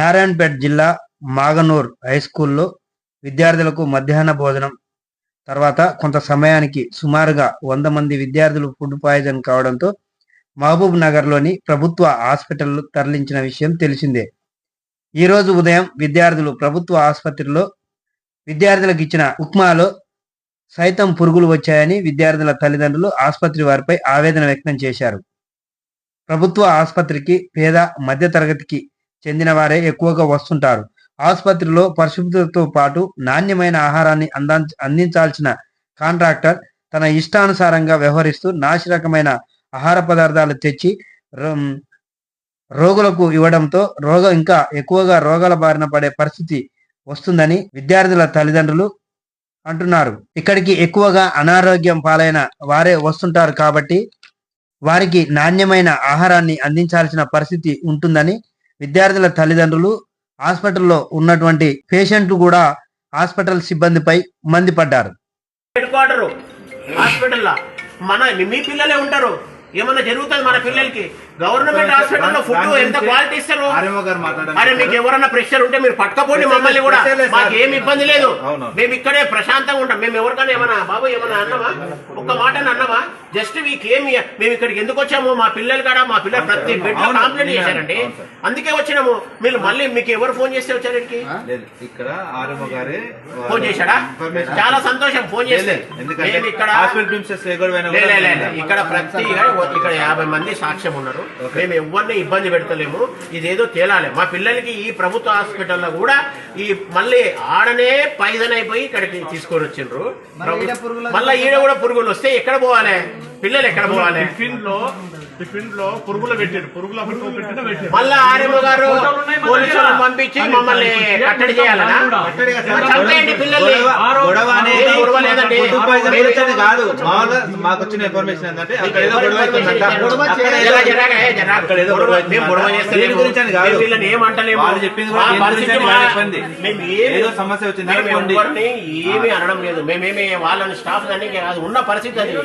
నారాయణపేట జిల్లా మాగనూర్ హై స్కూల్లో విద్యార్థులకు మధ్యాహ్న భోజనం తర్వాత కొంత సమయానికి సుమారుగా వంద మంది విద్యార్థులు ఫుడ్ పాయిజన్ కావడంతో మహబూబ్ నగర్లోని ప్రభుత్వ హాస్పిటల్ తరలించిన విషయం తెలిసిందే. ఈరోజు ఉదయం విద్యార్థులు ప్రభుత్వ ఆసుపత్రిలో విద్యార్థులకు ఇచ్చిన ఉప్మాలో సైతం పురుగులు వచ్చాయని విద్యార్థుల తల్లిదండ్రులు ఆసుపత్రి వారిపై ఆవేదన వ్యక్తం చేశారు. ప్రభుత్వ ఆసుపత్రికి పేద మధ్య తరగతికి చెందిన వారే ఎక్కువగా వస్తుంటారు. ఆసుపత్రిలో పరిశుభ్రతతో పాటు నాణ్యమైన ఆహారాన్ని అందా అందించాల్సిన కాంట్రాక్టర్ తన ఇష్టానుసారంగా వ్యవహరిస్తూ నాశరకమైన ఆహార పదార్థాలు తెచ్చి రోగులకు ఇవ్వడంతో రోగం ఇంకా ఎక్కువగా రోగాల బారిన పడే పరిస్థితి వస్తుందని విద్యార్థుల తల్లిదండ్రులు అంటున్నారు. ఇక్కడికి ఎక్కువగా అనారోగ్యం పాలైన వారే వస్తుంటారు కాబట్టి వారికి నాణ్యమైన ఆహారాన్ని అందించాల్సిన పరిస్థితి ఉంటుందని విద్యార్థుల తల్లిదండ్రులు హాస్పిటల్లో ఉన్నటువంటి పేషెంట్లు కూడా హాస్పిటల్ సిబ్బందిపై మండిపడ్డారు. హెడ్ క్వార్టర్ హాస్పిటల్లో? మన మీ పిల్లలే ఉంటారు. ఏమన్నా జరుగుతుంది మన పిల్లలకి? గవర్నమెంట్ హాస్పిటల్లో ఫుడ్ ఎంత క్వాలిటీ ఇస్తారు. అరే మీకు ఎవరన్నా ప్రెషర్ ఉంటే మీరు పట్టుకపోండి మమ్మల్ని కూడా. మాకు. ఏమి ఇబ్బంది లేదు. మేము ఇక్కడే ప్రశాంతంగా ఉంటాం. మేము ఎవరికైనా ఏమన్నా బాబు ఏమన్నా అన్నామా ఒక్క మాట అన్నామా జస్ట్ మీకు ఏమి మేము ఇక్కడికి ఎందుకు వచ్చాము? మా పిల్లలు కాడ? మా పిల్లలు ప్రతి బెడ్. కంప్లైంట్ చేశారండి. అందుకే వచ్చినాము. మీరు మళ్ళీ మీకు ఎవరు ఫోన్ చేస్తే వచ్చారు ఇక్కడ ఫోన్ చేశాడా? చాలా సంతోషం ఫోన్ చేస్తే. ఇక్కడ. ఇక్కడ ప్రతి ఇక్కడ యాభై మంది సాక్ష్యం ఉన్నారు. మేము ఎవరిని ఇబ్బంది పెడతలేము. ఇదేదో తేలాలి. మా పిల్లలకి ఈ ప్రభుత్వ హాస్పిటల్లో కూడా ఈ మళ్ళీ ఆడనే పైజన్ అయిపోయి ఇక్కడికి తీసుకొని వచ్చిండ్రు. మళ్ళీ ఈడ కూడా పురుగులు వస్తే ఎక్కడ పోవాలి? పిల్లలు ఎక్కడ పోవాలి? టిఫిన్లో టిఫిన్లో పురుగులు పెట్టారు. పురుగుల మళ్ళా గారు పోలీసులను పంపించి మమ్మల్ని కట్టడి చేయాలనా? చంపేయండి పిల్లల్ని. గొడవ- గొడవ అనేది ఏం గొడవ లేదండి. ఫుడ్ పాయిజన్ మీరు- గురించి కాదు. మాకు వచ్చిన ఇన్ఫర్మేషన్ ఏంటంటే అక్కడ ఏదో గొడవ అవుతుందంట. అక్కడ. ఏదో- మేము గురించి అని కాదు వీళ్ళని ఏమంటలేము. వాళ్ళు చెప్పింది ఏమి- ఏదో సమస్య వచ్చింది మేము అనుకోండి. ఎవరిని ఏమీ అనడం లేదు. మేమేమి వాళ్ళని స్టాఫ్ కాదు ఉన్న పరిస్థితి అది.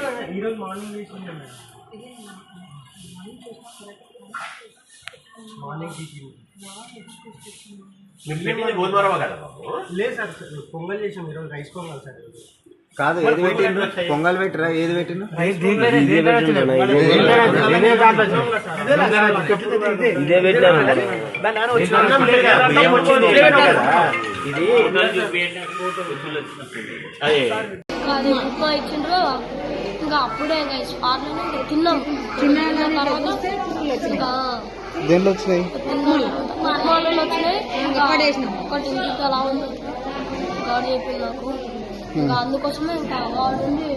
మీరు పెట్టింది గోధుమ రవ్వ కదా బాబు? లేదు సార్ పొంగల్ చేసాం ఈరోజు రైస్ పొంగల్ సార్ కాదు ఏది పెట్టిండ్రు? పొంగల్ పెట్టిరా? ఏది పెట్టిండ్రు. ఇది అదే ఇచ్చిండ్రు. ఇంకా అప్పుడే ఇంకా తిన్నాం. తిన్న తర్వాత ఇంకా దేంట్లో వచ్చినాయి? ఉప్మాలో వచ్చినాయి. ఒకటి ఇంటికి అలా ఉంది. గాడు చెప్పింది నాకు. ఇంకా అందుకోసమే ఇంకా వాడు ఉండి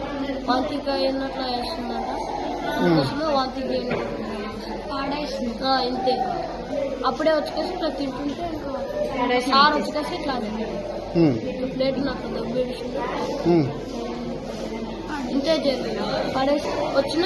వాంతికి అయినట్లు వేస్తుందంట అందుకోసమే వాంతికి ఆ, ఇంతే. అప్పుడే వచ్చేసి ఇట్లా తింటుంటే ఇంకా సార్ వచ్చేసి ఇట్లా ప్లేట్ నాకు దెబ్బ ఎంజాయ్ ఇంతే జరిగింది పడేసి వచ్చిన